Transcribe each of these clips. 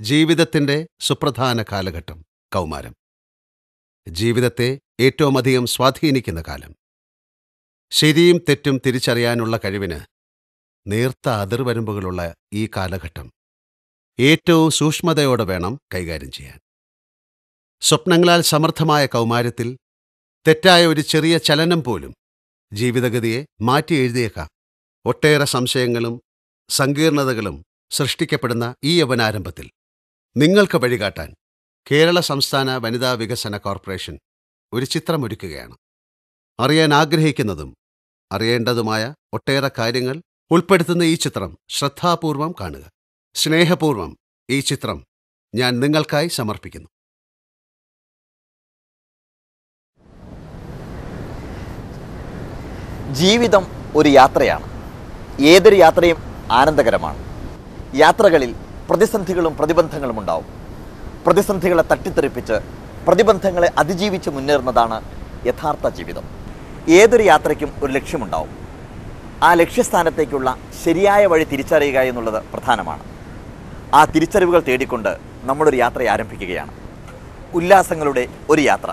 ജീവിതത്തിന്റെ സുപ്രധാന കാലഘട്ടം കൗമാരം. ജീവിതത്തെ ഏറ്റവുമധികം സ്വാധീനിക്കുന്ന കാലം. ശരിയും തെറ്റും തിരിച്ചറിയാനുള്ള കഴിവിന് നേർത്ത അതിർവരമ്പുകളുള്ള ഈ കാലഘട്ടം ഏറ്റവും സൂക്ഷ്മതയോടെ വേണം കൈകാര്യം ചെയ്യാൻ. സ്വപ്നങ്ങളാൽ സമർത്ഥമായ കൗമാരത്തിൽ തെറ്റായ ഒരു ചെറിയ ചലനം പോലും ജീവിതഗതിയെ മാറ്റി എഴുതിയേക്കാം. ഒട്ടേറെ സംശയങ്ങളും സങ്കീർണതകളും സൃഷ്ടിക്കപ്പെടുന്ന ഈ യവനാരംഭത്തിൽ. നിങ്ങൾക്ക് വഴികാട്ടാൻ കേരള സംസ്ഥാന വനിതാ വികസന കോർപ്പറേഷൻ ഒരു ചിത്രമൊരുക്കുകയാണ്. അറിയാൻ ആഗ്രഹിക്കുന്നതും അറിയേണ്ടതുമായ ഒട്ടേറെ കാര്യങ്ങൾ ഉൾപ്പെടുത്തുന്ന ഈ ചിത്രം ശ്രദ്ധാപൂർവം കാണുക. സ്നേഹപൂർവം ഈ ചിത്രം ഞാൻ നിങ്ങൾക്കായി സമർപ്പിക്കുന്നു. ജീവിതം ഒരു യാത്രയാണ്. ഏതൊരു യാത്രയും ആനന്ദകരമാണ്. യാത്രകളിൽ പ്രതിസന്ധികളും പ്രതിബന്ധങ്ങളും ഉണ്ടാവും. പ്രതിസന്ധികളെ തട്ടിത്തെറിപ്പിച്ച് പ്രതിബന്ധങ്ങളെ അതിജീവിച്ച് മുന്നേറുന്നതാണ് യഥാർത്ഥ ജീവിതം. ഏതൊരു യാത്രയ്ക്കും ഒരു ലക്ഷ്യമുണ്ടാവും. ആ ലക്ഷ്യസ്ഥാനത്തേക്കുള്ള ശരിയായ വഴി തിരിച്ചറിയുക എന്നുള്ളത് പ്രധാനമാണ്. ആ തിരിച്ചറിവുകൾ തേടിക്കൊണ്ട് നമ്മളൊരു യാത്ര ആരംഭിക്കുകയാണ്. ഉല്ലാസങ്ങളുടെ ഒരു യാത്ര.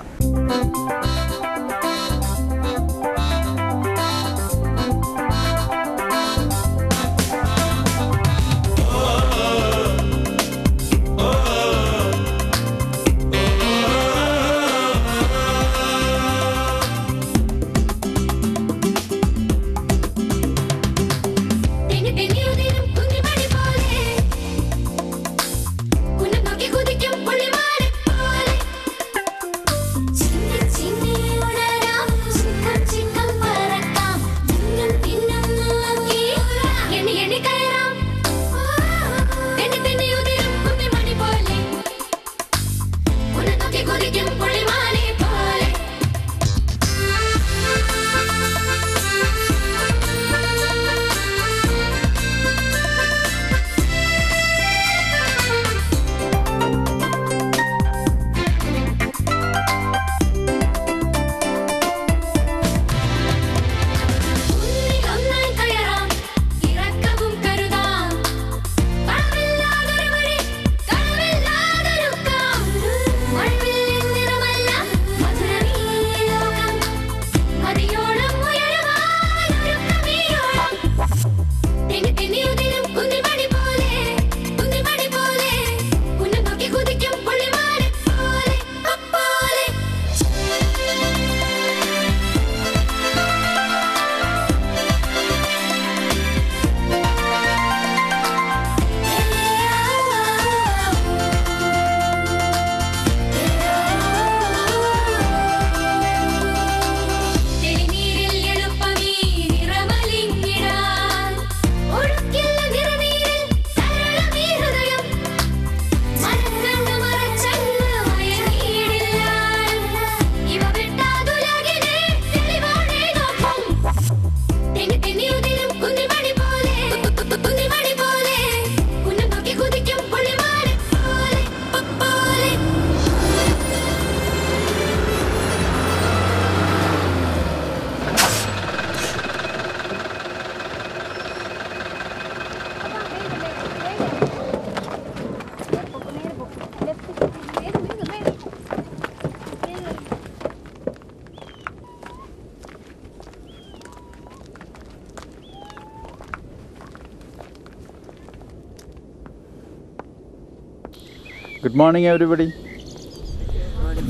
ഗുഡ് മോർണിംഗ് എവരിബഡി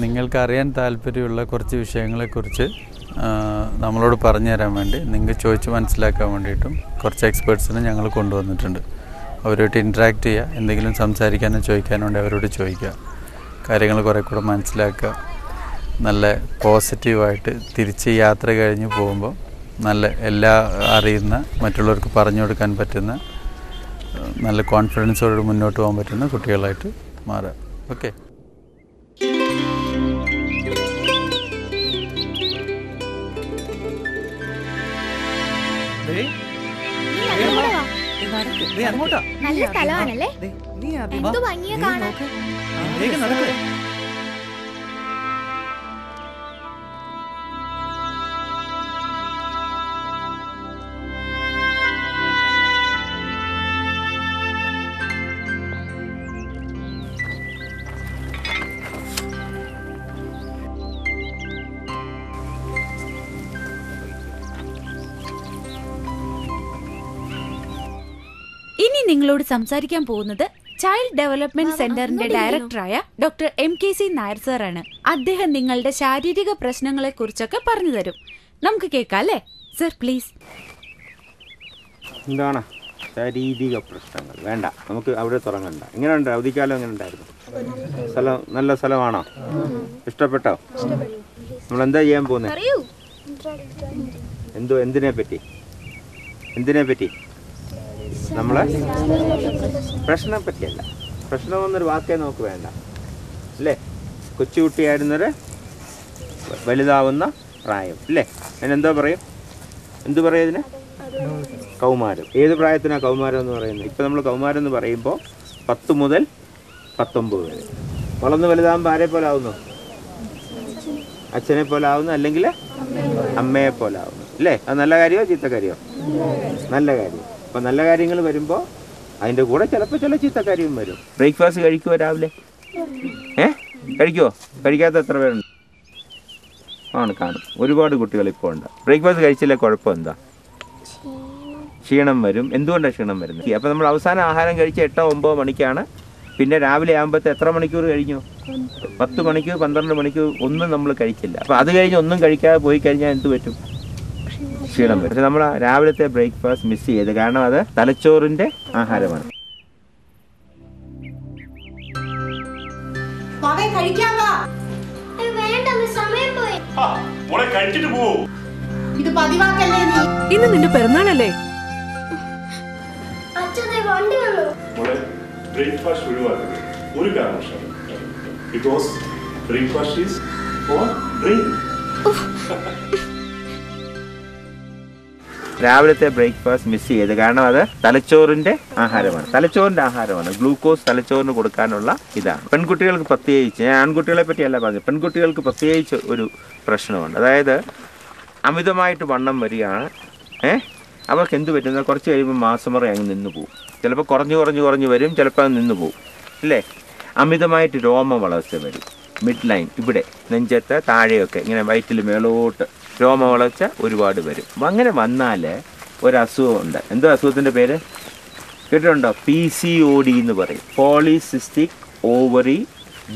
നിങ്ങൾക്കറിയാൻ താല്പര്യമുള്ള കുറച്ച് വിഷയങ്ങളെക്കുറിച്ച് നമ്മളോട് പറഞ്ഞു തരാൻ വേണ്ടി നിങ്ങൾക്ക് ചോദിച്ച് മനസ്സിലാക്കാൻ വേണ്ടിയിട്ടും കുറച്ച് എക്സ്പേർട്സിനെ ഞങ്ങൾ കൊണ്ടുവന്നിട്ടുണ്ട്. അവരുമായിട്ട് ഇൻട്രാക്ട് ചെയ്യുക എന്തെങ്കിലും സംസാരിക്കാനോ ചോദിക്കാനോ ഉണ്ടെങ്കിൽ അവരോട് ചോദിക്കുക. കാര്യങ്ങൾ കുറേ കൂടെ മനസ്സിലാക്കുക. നല്ല പോസിറ്റീവായിട്ട് തിരിച്ച് യാത്ര കഴിഞ്ഞ് പോകുമ്പോൾ നല്ല എല്ലാ അറിയുന്ന മറ്റുള്ളവർക്ക് പറഞ്ഞു കൊടുക്കാൻ പറ്റുന്ന നല്ല കോൺഫിഡൻസോട് മുന്നോട്ട് പോകാൻ പറ്റുന്ന കുട്ടികളായിട്ട് മാറുക ഓക്കെ. നല്ല സ്ഥലമാണല്ലേ? എന്തു ഭംഗിയാ കാണാൻ? ഇനി നിങ്ങളോട് സംസാരിക്കാൻ പോകുന്നത് ചൈൽഡ് ഡെവലപ്മെന്റ് സെന്ററിന്റെ ഡയറക്ടറായ doctor M K C Nair സാറാണ് അദ്ദേഹം നിങ്ങളുടെ ശാരീരിക പ്രശ്നങ്ങളെ കുറിച്ചൊക്കെ പറഞ്ഞു തരും. നമുക്ക് കേൾക്കാം അല്ലേ? സർ പ്ലീസ് എന്താണ്? ശാരീരിക പ്രശ്നങ്ങൾ. വേണ്ട. നമുക്ക് അവിടെ തുടങ്ങണ്ട. എങ്ങനെയുണ്ട്? അവധിക്കാലം എങ്ങനെ ഉണ്ടായിരുന്നു സ്ഥലം നല്ല സ്ഥലമാണോ? ഇഷ്ടപ്പെട്ടോ? നമ്മൾ എന്താ ചെയ്യാൻ പോകുന്നത് എന്തോ എന്തിനെ പറ്റി എന്തിനെ പറ്റി നമ്മളെ പ്രശ്നം പറ്റിയല്ല പ്രശ്നം എന്നൊരു വാക്കേ നമുക്ക് വേണ്ട. അല്ലേ? കൊച്ചുകുട്ടിയായിരുന്നൊരു വലുതാവുന്ന പ്രായം. അല്ലേ? അതിനെന്തോ പറയും? എന്തു പറയും ഇതിന് കൗമാരം. ഏത് പ്രായത്തിനാണ് കൗമാരം എന്ന് പറയുന്നത്? ഇപ്പം നമ്മൾ കൗമാരം എന്ന് പറയുമ്പോൾ പത്ത് മുതൽ പത്തൊമ്പത് വരെ. വളർന്ന് വലുതാകുമ്പോൾ ആരെ പോലെ ആവുന്നു? അച്ഛനെ പോലെ ആവുന്നു അല്ലെങ്കിൽ അമ്മയെ പോലെ ആവുന്നു. അല്ലേ? അത് നല്ല കാര്യമോ ചീത്ത കാര്യമോ നല്ല കാര്യം. അപ്പം നല്ല കാര്യങ്ങൾ വരുമ്പോൾ അതിന്റെ കൂടെ ചിലപ്പോൾ ചില ചീത്ത കാര്യം വരും. ബ്രേക്ക്ഫാസ്റ്റ് കഴിക്കുമോ രാവിലെ? ഏ? കഴിക്കുമോ കഴിക്കാത്ത എത്ര പേരുണ്ട്? ആണ് കാണും. ഒരുപാട് കുട്ടികൾ ഇപ്പോൾ ഉണ്ട്. ബ്രേക്ക്ഫാസ്റ്റ് കഴിച്ചില്ല കുഴപ്പം എന്താ ക്ഷീണം വരും. എന്തുകൊണ്ടാണ് ക്ഷീണം വരുന്നത്? അപ്പോൾ നമ്മൾ അവസാന ആഹാരം കഴിച്ച എട്ടോ ഒമ്പതോ മണിക്കാണ്. പിന്നെ രാവിലെ ആകുമ്പോഴത്തെ എത്ര മണിക്കൂർ കഴിഞ്ഞു? പത്ത് മണിക്കൂർ പന്ത്രണ്ട് മണിക്കൂർ ഒന്നും നമ്മൾ കഴിച്ചില്ല. അപ്പോൾ അത് കഴിഞ്ഞ് ഒന്നും കഴിക്കാതെ പോയി കഴിഞ്ഞാൽ എന്ത് പറ്റും? ക്ഷീണം വരും. പക്ഷെ നമ്മൾ രാവിലത്തെ ബ്രേക്ക്ഫാസ്റ്റ് മിസ് ചെയ്ത്. കാരണം അത് തലച്ചോറിന്റെ ആഹാരമാണ്. വേണ്ട സമയം പോയി. മോളെ കഴിച്ചിട്ട് പോവോ. ഇന്ന് നിന്റെ പിറന്നാളല്ലേ? ബ്രേക്ക്ഫാസ്റ്റ് ഒഴിവാക്കരുത് ഒരു കാരണവശാലും. Because breakfast is for drink രാവിലത്തെ ബ്രേക്ക്ഫാസ്റ്റ് മിസ് ചെയ്ത്. കാരണം അത് തലച്ചോറിന്റെ ആഹാരമാണ്. തലച്ചോറിന്റെ ആഹാരമാണ്. ഗ്ലൂക്കോസ് തലച്ചോറിന് കൊടുക്കാനുള്ള ഇതാണ്. പെൺകുട്ടികൾക്ക് പ്രത്യേകിച്ച് ഞാൻ ആൺകുട്ടികളെ പറ്റിയല്ല പറഞ്ഞത്. പെൺകുട്ടികൾക്ക് പ്രത്യേകിച്ച് ഒരു പ്രശ്നമുണ്ട്. അതായത് അമിതമായിട്ട് വണ്ണം വരികയാണ്. ഏഹ് അവർക്ക് എന്ത് പറ്റുന്ന കുറച്ച് കഴിയുമ്പോൾ മാസമുറ അങ്ങ് നിന്ന് പോകും ചിലപ്പോൾ കുറഞ്ഞു കുറഞ്ഞു കുറഞ്ഞു വരും ചിലപ്പോൾ അങ്ങ് നിന്ന് പോകും അല്ലേ? അമിതമായിട്ട് രോമ വളർച്ച വരും. മിഡ് ലൈൻ ഇവിടെ നെഞ്ചത്ത് താഴെയൊക്കെ ഇങ്ങനെ വയറ്റിൽ മേളോട്ട് രോമ വളർച്ച ഒരുപാട് വരും. അപ്പം അങ്ങനെ വന്നാൽ ഒരസുഖമുണ്ട് എന്തോ അസുഖത്തിന്റെ പേര്? കേട്ടിട്ടുണ്ടോ? പി സി ഒ ഡി എന്ന് പറയും. പോളിസിസ്റ്റിക് ഓവറി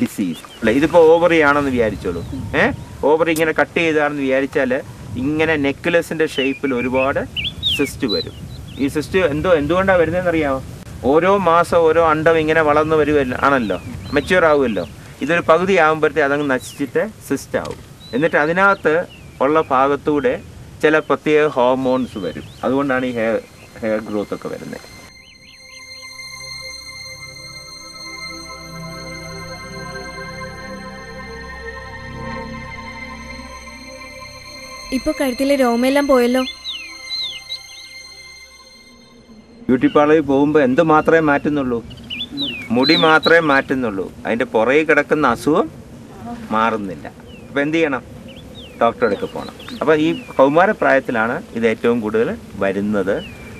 ഡിസീസ് അല്ലേ? ഇതിപ്പോൾ ഓവറി ആണെന്ന് വിചാരിച്ചോളൂ. ഏ? ഓവറി ഇങ്ങനെ കട്ട് ചെയ്താണെന്ന് വിചാരിച്ചാൽ ഇങ്ങനെ നെക്ലസിന്റെ ഷേപ്പിൽ ഒരുപാട് സിസ്റ്റ് വരും. ഈ സിസ്റ്റ് എന്തോ എന്തുകൊണ്ടാണ് വരുന്നതെന്ന് അറിയാമോ ഓരോ മാസം ഓരോ അണ്ടം ഇങ്ങനെ വളർന്നു വരുമല്ലോ ആണല്ലോ? മെച്യൂർ ആവുമല്ലോ ഇതൊരു പകുതി ആകുമ്പോഴത്തെ അതങ്ങ് നശിച്ചിട്ട് സിസ്റ്റ് ആവും എന്നിട്ട് അതിനകത്ത് ഉള്ള ഭാഗത്തൂടെ ചില പ്രത്യേക ഹോർമോൺസ് വരും. അതുകൊണ്ടാണ് ഈ ഹെയർ ഹെയർ ഗ്രോത്ത് ഒക്കെ വരുന്നത്. ഇപ്പൊ കഴുത്തിലെ രോമയെല്ലാം പോയല്ലോ? ബ്യൂട്ടി പാർലറിൽ പോകുമ്പോൾ എന്ത് മാത്രമേ മാറ്റുന്നുള്ളൂ? മുടി മാത്രമേ മാറ്റുന്നുള്ളൂ. അതിന്റെ പുറകെ കിടക്കുന്ന അസുഖം മാറുന്നില്ല. അപ്പോൾ എന്ത് ചെയ്യണം? ഡോക്ടറെ അടുക്ക് പോകണം അപ്പോൾ ഈ കൗമാരപ്രായത്തിലാണ് ഇത് ഏറ്റവും കൂടുതൽ വരുന്നത്.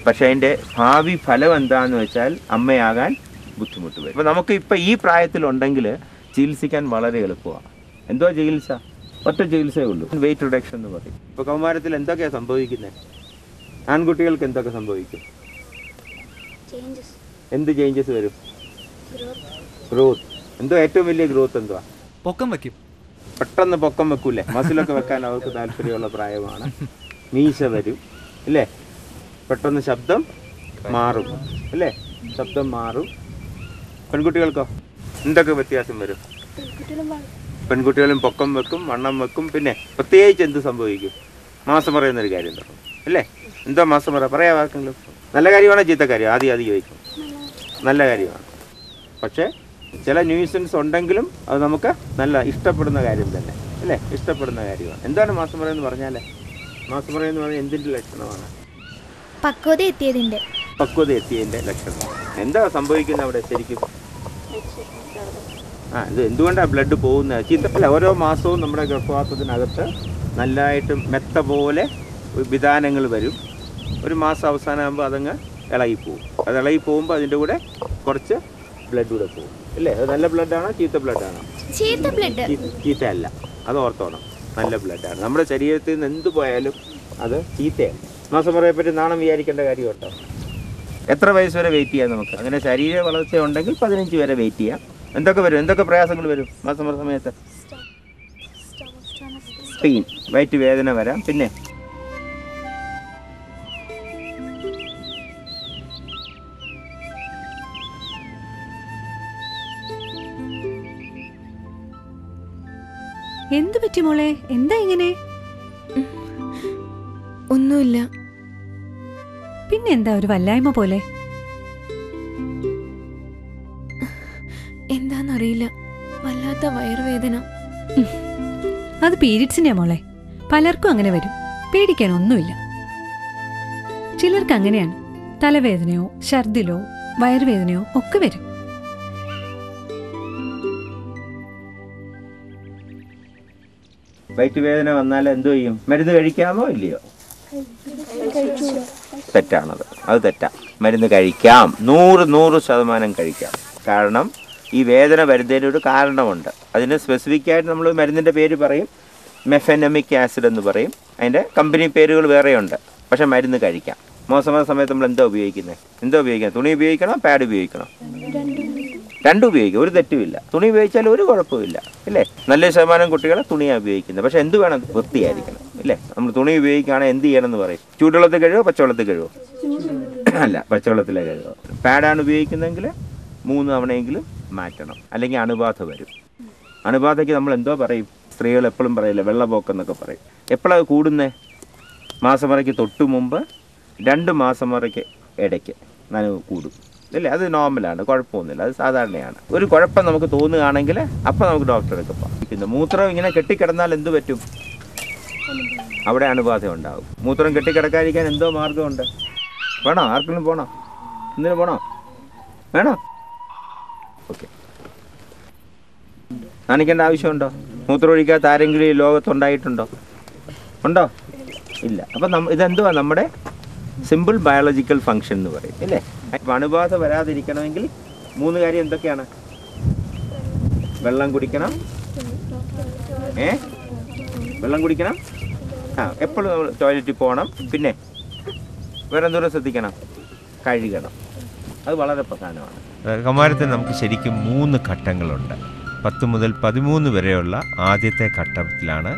പക്ഷേ അതിന്റെ ഭാവി ഫലം എന്താണെന്ന് വെച്ചാൽ അമ്മയാകാൻ ബുദ്ധിമുട്ട് വരും. അപ്പോൾ നമുക്ക് ഇപ്പോൾ ഈ പ്രായത്തിലുണ്ടെങ്കിൽ ചികിത്സിക്കാൻ വളരെ എളുപ്പമാണ്. എന്തോ ചികിത്സ? ഒറ്റ ചികിത്സയേ ഉള്ളൂ. വെയിറ്റ് റിഡക്ഷൻ എന്ന് പറയും. ഇപ്പോൾ കൗമാരത്തിൽ എന്തൊക്കെയാണ് സംഭവിക്കുന്നത് ആൺകുട്ടികൾക്ക് എന്തൊക്കെ സംഭവിക്കും? എന്ത് ചേഞ്ചസ് വരും? ഗ്രോത്ത് എന്തോ ഏറ്റവും വലിയ ഗ്രോത്ത് എന്തുവാ? പൊക്കം വെക്കും. പെട്ടെന്ന് പൊക്കം വെക്കൂലേ? മസിലൊക്കെ വെക്കാൻ അവർക്ക് താല്പര്യമുള്ള പ്രായമാണ്. മീശ വരും. അല്ലേ പെട്ടെന്ന് ശബ്ദം മാറും. അല്ലേ ശബ്ദം മാറും. പെൺകുട്ടികൾക്കോ? എന്തൊക്കെ വ്യത്യാസം വരും? പെൺകുട്ടികളും പൊക്കം വെക്കും വണ്ണം വെക്കും. പിന്നെ പ്രത്യേകിച്ച് എന്ത് സംഭവിക്കും? മാസം പറയുന്നൊരു കാര്യം തുടങ്ങും അല്ലേ എന്തോ മാസം പറ. പറയാ വാക്കെങ്കിലും നല്ല കാര്യമാണോ ചീത്ത കാര്യം ആദ്യം ആദ്യം ചോദിക്കും. നല്ല കാര്യമാണ്? പക്ഷേ ചില ന്യൂസൻസ് ഉണ്ടെങ്കിലും അത് നമുക്ക് നല്ല ഇഷ്ടപ്പെടുന്ന കാര്യം തന്നെ. അല്ലേ? ഇഷ്ടപ്പെടുന്ന കാര്യമാണ്. എന്താണ് മാസം എന്ന് പറഞ്ഞാലേ? മാസം എന്ന് പറഞ്ഞാൽ എന്തിന്റെ ലക്ഷണമാണ്? പക്വത എത്തിയതിന്റെ. പക്വത എത്തിയതിന്റെ ലക്ഷണം. എന്താ സംഭവിക്കുന്നത് അവിടെ ശരിക്കും? ആ ഇത് എന്തുകൊണ്ടാണ് ബ്ലഡ് പോകുന്നത്? ചീത്തപ്പല്ല ഓരോ മാസവും നമ്മുടെ ഗർഭപാത്രത്തിനകത്ത് നല്ലതായിട്ട് മെത്ത പോലെ വിധാനങ്ങൾ വരും. ഒരു മാസം അവസാനമാകുമ്പോൾ അതങ്ങ് ഇളകിപ്പോവും. അത് ഇളകി പോകുമ്പോൾ അതിന്റെ കൂടെ കുറച്ച് ബ്ലഡ് കൂടെ പോകും. അല്ലേ അത് നല്ല ബ്ലഡാണോ ചീത്ത ബ്ലഡാണോ ചീത്ത ബ്ലഡ് ചീത്ത അല്ല അത് ഓർത്തോണം. നല്ല ബ്ലഡാണ് നമ്മുടെ ശരീരത്തിൽ നിന്ന് എന്ത് പോയാലും അത് ചീത്തയാണ്. മാസം പറയപ്പറ്റി നാണം വിചാരിക്കേണ്ട കാര്യം കേട്ടോ എത്ര വയസ്സ് വരെ വെയിറ്റ് ചെയ്യാം നമുക്ക്? അങ്ങനെ ശരീര വളർച്ച ഉണ്ടെങ്കിൽ പതിനഞ്ച് വരെ വെയിറ്റ് ചെയ്യാം. എന്തൊക്കെ വരും? എന്തൊക്കെ പ്രയാസങ്ങൾ വരും മാസം സമയത്ത്? പെയിൻ വയറ്റ് വേദന വരാം. പിന്നെ? പറ്റി മോളെ. എന്താ ഇങ്ങനെ? ഒന്നുമില്ല. പിന്നെന്താ ഒരു വല്ലായ്മ പോലെ? എന്താന്നറിയില്ല. വല്ലാത്ത വയറുവേദന. അത് പീരീഡ്സിന്റെ മോളെ. പലർക്കും അങ്ങനെ വരും. പേടിക്കാൻ ഒന്നുമില്ല ചിലർക്ക് അങ്ങനെയാണ്. തലവേദനയോ ഛർദിലോ വയറുവേദനയോ ഒക്കെ വരും. വയറ്റ് വേദന വന്നാൽ എന്തോ ചെയ്യും? മരുന്ന് കഴിക്കാമോ ഇല്ലയോ? തെറ്റാണത്. അത് തെറ്റാ. മരുന്ന് കഴിക്കാം. നൂറ് നൂറ് ശതമാനം കഴിക്കാം. കാരണം ഈ വേദന വരുന്നതിന് ഒരു കാരണമുണ്ട്. അതിന് സ്പെസിഫിക്കായിട്ട് നമ്മൾ മരുന്നിന്റെ പേര് പറയും. മെഫനമിക് ആസിഡ് എന്ന് പറയും. അതിന്റെ കമ്പനി പേരുകൾ വേറെയുണ്ട്. പക്ഷേ മരുന്ന് കഴിക്കാം. മോശമായ സമയത്ത് നമ്മൾ എന്താ ഉപയോഗിക്കുന്നത്? എന്താ ഉപയോഗിക്കണം തുണി ഉപയോഗിക്കണം? പാഡ് ഉപയോഗിക്കണോ? രണ്ടും ഉപയോഗിക്കും. ഒരു തെറ്റുമില്ല. തുണി ഉപയോഗിച്ചാൽ ഒരു കുഴപ്പമില്ല അല്ലേ? നല്ല ശതമാനം കുട്ടികളെ തുണിയാണ് ഉപയോഗിക്കുന്നത്. പക്ഷെ എന്ത് വേണം? വൃത്തിയായിരിക്കണം. അല്ലേ? നമ്മൾ തുണി ഉപയോഗിക്കുകയാണെങ്കിൽ എന്ത് ചെയ്യണം എന്ന് പറയും. ചൂടുവെള്ളത്തിൽ കഴുകോ പച്ചവെള്ളത്തിൽ കഴുകോ? അല്ല പച്ചവെള്ളത്തിലെ കഴുകോ. പാഡാണ് ഉപയോഗിക്കുന്നതെങ്കിൽ മൂന്ന് തവണയെങ്കിലും മാറ്റണം. അല്ലെങ്കിൽ അണുബാധ വരും. അണുബാധയ്ക്ക് നമ്മൾ എന്തോ പറയും. സ്ത്രീകൾ എപ്പോഴും പറയില്ല വെള്ളപ്പോക്കെന്നൊക്കെ പറയും. എപ്പോഴാണ് കൂടുന്നേ? മാസമറയ്ക്ക് തൊട്ട് മുമ്പ് രണ്ട് മാസം മാസമറയ്ക്ക് ഇടയ്ക്ക്. നനവ് കൂടും. ഇല്ലേ? അത് നോർമലാണ് കുഴപ്പമൊന്നുമില്ല. അത് സാധാരണയാണ്. ഒരു കുഴപ്പം നമുക്ക് തോന്നുകയാണെങ്കിൽ അപ്പം നമുക്ക് ഡോക്ടറെ എടുക്കാം പിന്നെ മൂത്രം ഇങ്ങനെ കെട്ടിക്കിടന്നാൽ എന്ത് പറ്റും? അവിടെ അണുബാധ ഉണ്ടാവും. മൂത്രം കെട്ടിക്കിടക്കാതിരിക്കാൻ എന്തോ മാർഗമുണ്ട്. വേണോ? ആർക്കെങ്കിലും പോണോ? എന്തിനു പോണോ? വേണോ? ഓക്കെ. കാണിക്കേണ്ട ആവശ്യമുണ്ടോ? മൂത്രം ഒഴിക്കാത്ത ആരെങ്കിലും ഈ ലോകത്തുണ്ടായിട്ടുണ്ടോ ഉണ്ടോ? ഇല്ല. അപ്പം നമ്മ ഇതെന്തുവാ നമ്മുടെ സിമ്പിൾ ബയോളജിക്കൽ ഫങ്ഷൻ എന്ന് പറയും അല്ലേ? അണുബാധ വരാതിരിക്കണമെങ്കിൽ മൂന്ന് കാര്യം എന്തൊക്കെയാണ്? വെള്ളം കുടിക്കണം. ഏ? വെള്ളം കുടിക്കണം. ആ എപ്പോഴും നമ്മൾ ടോയ്ലറ്റിൽ പോകണം. പിന്നെ വേറെ എന്തോരം ശ്രദ്ധിക്കണം? കഴുകണം. അത് വളരെ പ്രധാനമാണ്. കമാരത്തിൽ നമുക്ക് ശരിക്കും മൂന്ന് ഘട്ടങ്ങളുണ്ട്. പത്ത് മുതൽ പതിമൂന്ന് വരെയുള്ള ആദ്യത്തെ ഘട്ടത്തിലാണ്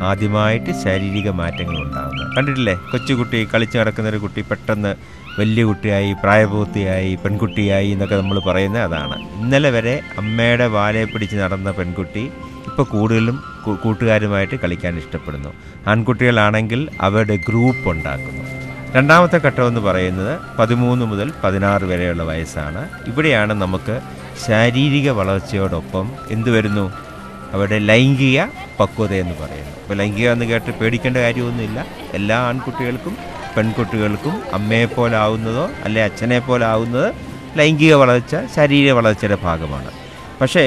ആദ്യമായിട്ട് ശാരീരിക മാറ്റങ്ങൾ ഉണ്ടാകുന്നത് കണ്ടിട്ടില്ലേ? കൊച്ചുകുട്ടി കളിച്ചു നടക്കുന്ന ഒരു കുട്ടി പെട്ടെന്ന് വലിയ കുട്ടിയായി പ്രായപൂർത്തിയായി പെൺകുട്ടിയായി എന്നൊക്കെ നമ്മൾ പറയുന്നത് അതാണ്. ഇന്നലെ വരെ അമ്മയുടെ വാലെ പിടിച്ച് നടന്ന പെൺകുട്ടി ഇപ്പോൾ കൂടുതലും കൂട്ടുകാരുമായിട്ട് കളിക്കാൻ ഇഷ്ടപ്പെടുന്നു. ആൺകുട്ടികളാണെങ്കിൽ അവരുടെ ഗ്രൂപ്പ് ഉണ്ടാക്കുന്നു. രണ്ടാമത്തെ ഘട്ടം എന്ന് പറയുന്നത് പതിമൂന്ന് മുതൽ പതിനാറ് വരെയുള്ള വയസ്സാണ്. ഇവിടെയാണ് നമുക്ക് ശാരീരിക വളർച്ചയോടൊപ്പം എന്തു വരുന്നു? അവരുടെ ലൈംഗിക പക്വത എന്ന് പറയുന്നത് അപ്പോൾ ലൈംഗിക എന്ന് കേട്ട് പേടിക്കേണ്ട കാര്യമൊന്നുമില്ല. എല്ലാ ആൺകുട്ടികൾക്കും പെൺകുട്ടികൾക്കും അമ്മയെപ്പോലാവുന്നതോ അല്ലെ അച്ഛനെ പോലാവുന്നത് ലൈംഗിക വളർച്ച ശരീര വളർച്ചയുടെ ഭാഗമാണ്. പക്ഷേ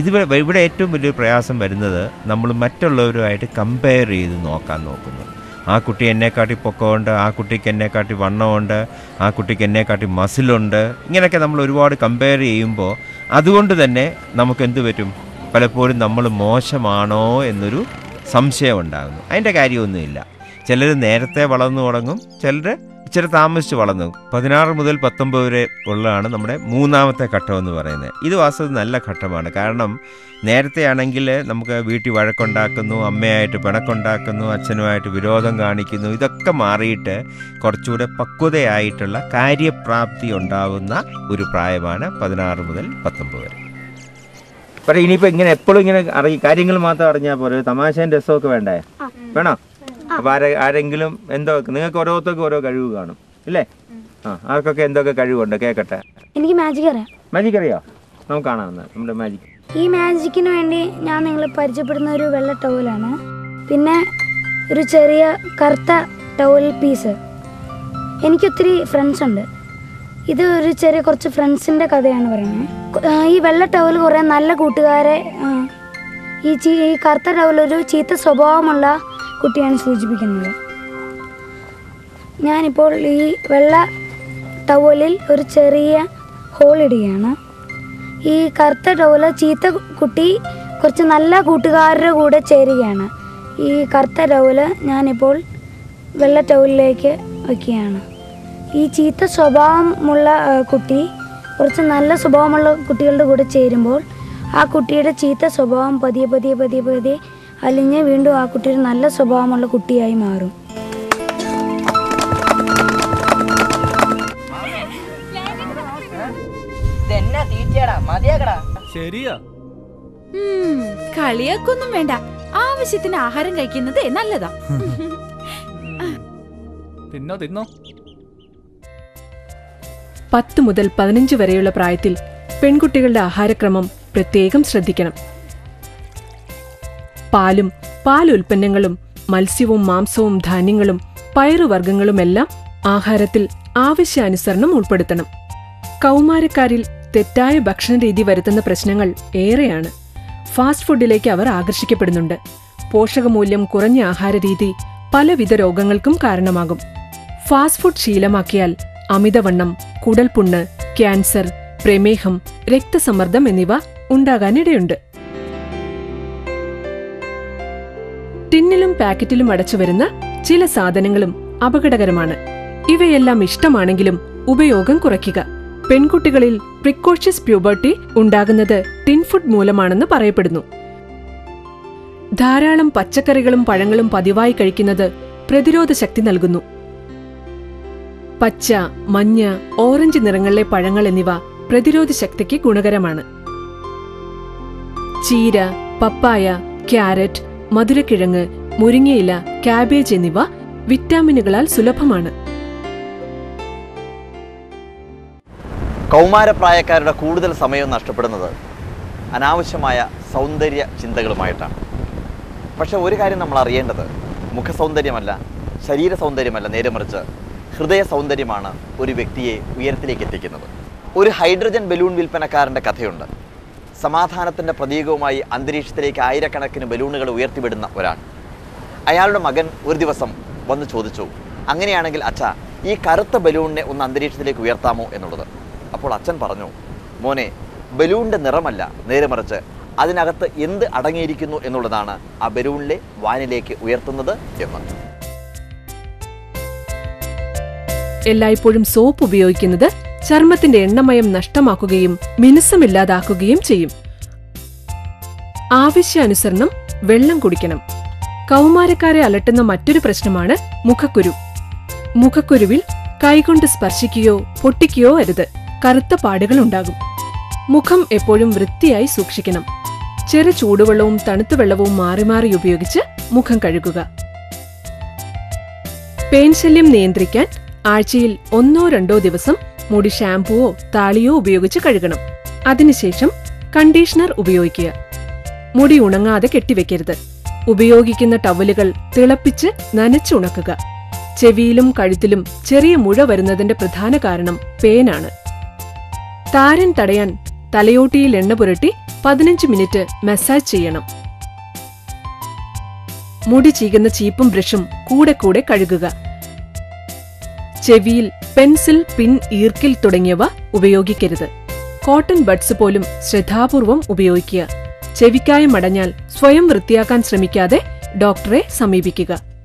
ഇത് ഇവിടെ ഏറ്റവും വലിയൊരു പ്രയാസം വരുന്നത് നമ്മൾ മറ്റുള്ളവരുമായിട്ട് കമ്പയർ ചെയ്ത് നോക്കാൻ നോക്കുന്നു. ആ കുട്ടി എന്നെക്കാട്ടി പൊക്കമുണ്ട് ആ കുട്ടിക്ക് എന്നെക്കാട്ടി വണ്ണമുണ്ട് ആ കുട്ടിക്ക് എന്നെക്കാട്ടി മസിലുണ്ട് ഇങ്ങനെയൊക്കെ നമ്മൾ ഒരുപാട് കമ്പയർ ചെയ്യുമ്പോൾ അതുകൊണ്ട് തന്നെ നമുക്ക് എന്ത് പറ്റും? പലപ്പോഴും നമ്മൾ മോശമാണോ എന്നൊരു സംശയം ഉണ്ടാകുന്നു അതിന്റെ കാര്യമൊന്നുമില്ല. ചിലർ നേരത്തെ വളർന്നു തുടങ്ങും ചിലർ ഇച്ചിരി താമസിച്ച് വളർന്നു പതിനാറ് മുതൽ പത്തൊമ്പത് വരെ ഉള്ളതാണ് നമ്മുടെ മൂന്നാമത്തെ ഘട്ടം എന്ന് പറയുന്നത്. ഇത് വാസ്തവത്തിൽ നല്ല ഘട്ടമാണ്. കാരണം നേരത്തെ ആണെങ്കിൽ നമുക്ക് വീട്ടിൽ വഴക്കുണ്ടാക്കുന്നു അമ്മയായിട്ട് പിണക്കുണ്ടാക്കുന്നു അച്ഛനുമായിട്ട് വിരോധം കാണിക്കുന്നു ഇതൊക്കെ മാറിയിട്ട് കുറച്ചുകൂടെ പക്വതയായിട്ടുള്ള കാര്യപ്രാപ്തി ഉണ്ടാവുന്ന ഒരു പ്രായമാണ് പതിനാറ് മുതൽ പത്തൊമ്പത് വരെ. പക്ഷേ ഇനിയിപ്പോൾ ഇങ്ങനെ എപ്പോഴും ഇങ്ങനെ അറി കാര്യങ്ങൾ മാത്രം അറിഞ്ഞാൽ പോലെ തമാശയും രസമൊക്കെ വേണ്ടേ? വേണോ? അപ്പോൾ ആരെ ആരെങ്കിലും എന്തോ നിങ്ങൾക്ക് ഓരോരുത്തർക്കും ഓരോ കഴിവ് കാണും ഇല്ലേ? ആ ആർക്കൊക്കെ എന്തൊക്കെ കഴിവുണ്ട്? കേക്കട്ടെ. എനിക്ക് മാജിക് അറിയാം. മാജിക് അറിയോ? നമുക്ക് കാണാം നമ്മുടെ മാജിക് ഈ മാജിക്കിന് വേണ്ടി ഞാൻ നിങ്ങളെ പരിചയപ്പെടുന്ന ഒരു വെള്ള ടവലാണ് പിന്നെ ഒരു ചെറിയ കറുത്ത ടവൽ പീസ് എനിക്കൊത്തിരി ഫ്രണ്ട്സ് ഉണ്ട്. ഇത് ഒരു ചെറിയ കുറച്ച് ഫ്രണ്ട്സിന്റെ കഥയാണ് പറയുന്നത്. ഈ വെള്ള ടവൽ കുറേ നല്ല കൂട്ടുകാരെ ഈ ചീ ഈ കറുത്ത ടവൽ ഒരു ചീത്ത സ്വഭാവമുള്ള കുട്ടിയാണ് സൂചിപ്പിക്കുന്നത്. ഞാനിപ്പോൾ ഈ വെള്ള ടവലിൽ ഒരു ചെറിയ ഹോൾ ഇടുകയാണ്. ഈ കറുത്ത ടവൽ ചീത്ത കുട്ടി കുറച്ച് നല്ല കൂട്ടുകാരുടെ കൂടെ ചേരുകയാണ്. ഈ കറുത്ത ടവൽ ഞാനിപ്പോൾ വെള്ള ടവലിലേക്ക് വയ്ക്കുകയാണ്. ഈ ചീത്ത സ്വഭാവമുള്ള കുട്ടി കുറച്ച് നല്ല സ്വഭാവമുള്ള കുട്ടികളുടെ കൂടെ ചേരുമ്പോൾ ആ കുട്ടിയുടെ ചീത്ത സ്വഭാവം പതിയെ പതിയെ പതിയെ പതിയെ അലിഞ്ഞ് വീണ്ടും ആ കുട്ടി നല്ല സ്വഭാവമുള്ള കുട്ടിയായി മാറും. ശരിയാ. കളിയാക്കൊന്നും വേണ്ട. ആവശ്യത്തിന് ആഹാരം കഴിക്കുന്നത് നല്ലതാ. തിന്നോ തിന്നോ. പത്ത് മുതൽ പതിനഞ്ച് വരെയുള്ള പ്രായത്തിൽ പെൺകുട്ടികളുടെ ആഹാരക്രമം പ്രത്യേകം ശ്രദ്ധിക്കണം. പാലും പാൽ ഉൽപ്പന്നങ്ങളും മത്സ്യവും മാംസവും ധാന്യങ്ങളും പയറുവർഗങ്ങളുമെല്ലാം ആഹാരത്തിൽ ആവശ്യാനുസരണം ഉൾപ്പെടുത്തണം. കൗമാരക്കാരിൽ തെറ്റായ ഭക്ഷണരീതി വരുത്തുന്ന പ്രശ്നങ്ങൾ ഏറെയാണ്. ഫാസ്റ്റ് ഫുഡിലേക്ക് അവർ ആകർഷിക്കപ്പെടുന്നുണ്ട്. പോഷകമൂല്യം കുറഞ്ഞ ആഹാരരീതി പലവിധ രോഗങ്ങൾക്കും കാരണമാകും. ഫാസ്റ്റ് ഫുഡ് ശീലമാക്കിയാൽ അമിതവണ്ണം കുടൽപുണ്ണ് ക്യാൻസർ പ്രമേഹം രക്തസമ്മർദ്ദം എന്നിവ ഉണ്ടാകാനിടയുണ്ട്. ടിന്നിലും പാക്കറ്റിലും അടച്ചു വരുന്ന ചില സാധനങ്ങളും അപകടകരമാണ്. ഇവയെല്ലാം ഇഷ്ടമാണെങ്കിലും ഉപയോഗം കുറയ്ക്കുക. പെൺകുട്ടികളിൽ പ്രിക്കോഷ്യസ് പ്യൂബർട്ടി ഉണ്ടാകുന്നത് ടിൻ ഫുഡ് മൂലമാണെന്ന് പറയപ്പെടുന്നു. ധാരാളം പച്ചക്കറികളും പഴങ്ങളും പതിവായി കഴിക്കുന്നത് പ്രതിരോധ ശക്തി നൽകുന്നു. പച്ച മഞ്ഞ ഓറഞ്ച് നിറങ്ങളിലെ പഴങ്ങൾ എന്നിവ പ്രതിരോധ ശക്തിക്ക് ഗുണകരമാണ്. ചീര പപ്പായ ക്യാരറ്റ് മധുരക്കിഴങ്ങ് മുരിങ്ങയില കാബേജ് എന്നിവ വിറ്റാമിനുകളാൽ സുലഭമാണ്. കൗമാരപ്രായക്കാരുടെ കൂടുതൽ സമയം നഷ്ടപ്പെടുന്നത് അനാവശ്യമായ സൗന്ദര്യ ചിന്തകളുമായിട്ടാണ്. പക്ഷെ ഒരു കാര്യം നമ്മൾ അറിയേണ്ടത് മുഖസൗന്ദര്യമല്ല ശരീര സൗന്ദര്യമല്ല നേരെ മറിച്ച് ഹൃദയ സൗന്ദര്യമാണ് ഒരു വ്യക്തിയെ ഉയരത്തിലേക്ക് എത്തിക്കുന്നത്. ഒരു ഹൈഡ്രജൻ ബലൂൺ വിൽപ്പനക്കാരന്റെ കഥയുണ്ട്. സമാധാനത്തിന്റെ പ്രതീകവുമായി അന്തരീക്ഷത്തിലേക്ക് ആയിരക്കണക്കിന് ബലൂണുകൾ ഉയർത്തിവിടുന്ന ഒരാൾ. അയാളുടെ മകൻ ഒരു ദിവസം വന്ന് ചോദിച്ചു അങ്ങനെയാണെങ്കിൽ അച്ഛ ഈ കറുത്ത ബലൂണിനെ ഒന്ന് അന്തരീക്ഷത്തിലേക്ക് ഉയർത്താമോ എന്നുള്ളത്? അപ്പോൾ അച്ഛൻ പറഞ്ഞു മോനെ ബലൂണിന്റെ നിറമല്ല നേരെ മറിച്ച് അതിനകത്ത് എന്ത് അടങ്ങിയിരിക്കുന്നു എന്നുള്ളതാണ് ആ ബലൂണിലെ വാനിലേക്ക് ഉയർത്തുന്നത് എന്ന്. എല്ലായ്പ്പോഴും സോപ്പ് ഉപയോഗിക്കുന്നത് ചർമ്മത്തിന്റെ എണ്ണമയം നഷ്ടമാക്കുകയും മിനുസമില്ലാതാക്കുകയും ചെയ്യും. ആവശ്യാനുസരണം വെള്ളം കുടിക്കണം. കൗമാരക്കാരെ അലട്ടുന്ന മറ്റൊരു പ്രശ്നമാണ് മുഖക്കുരു. മുഖക്കുരുവിൽ കൈകൊണ്ട് സ്പർശിക്കുകയോ പൊട്ടിക്കുകയോ അരുത്. കറുത്ത പാടുകൾ ഉണ്ടാകും. മുഖം എപ്പോഴും വൃത്തിയായി സൂക്ഷിക്കണം. ചെറു ചൂടുവെള്ളവും തണുത്ത വെള്ളവും മാറി മാറി ഉപയോഗിച്ച് മുഖം കഴുകുക. പേൻ ശല്യം നിയന്ത്രിക്കാൻ ആഴ്ചയിൽ ഒന്നോ രണ്ടോ ദിവസം മുടി ഷാംപൂവോ താളിയോ ഉപയോഗിച്ച് കഴുകണം. അതിനുശേഷം കണ്ടീഷണർ ഉപയോഗിക്കുക. മുടി ഉണങ്ങാതെ കെട്ടിവെക്കരുത്. ഉപയോഗിക്കുന്ന ടവലുകൾ തിളപ്പിച്ച് നനച്ചുണക്കുക. ചെവിയിലും കഴുത്തിലും ചെറിയ മുഴ വരുന്നതിന്റെ പ്രധാന കാരണം പേനാണ്. താരൻ തടയാൻ തലയോട്ടിയിൽ എണ്ണ പുരട്ടി പതിനഞ്ച് മിനിറ്റ് മസാജ് ചെയ്യണം. മുടി ചീകുന്ന ചീപ്പും ബ്രഷും കൂടെ കൂടെ കഴുകുക. ചെവിയിൽ പെൻസിൽ പിൻ ഈർക്കിൽ തുടങ്ങിയവ ഉപയോഗിക്കരുത്. കോട്ടൺ ബഡ്സ് പോലും ശ്രദ്ധാപൂർവം ഉപയോഗിക്കുക. ചെവിക്കായം അടഞ്ഞാൽ സ്വയം വൃത്തിയാക്കാൻ ശ്രമിക്കാതെ ഡോക്ടറെ സമീപിക്കുക.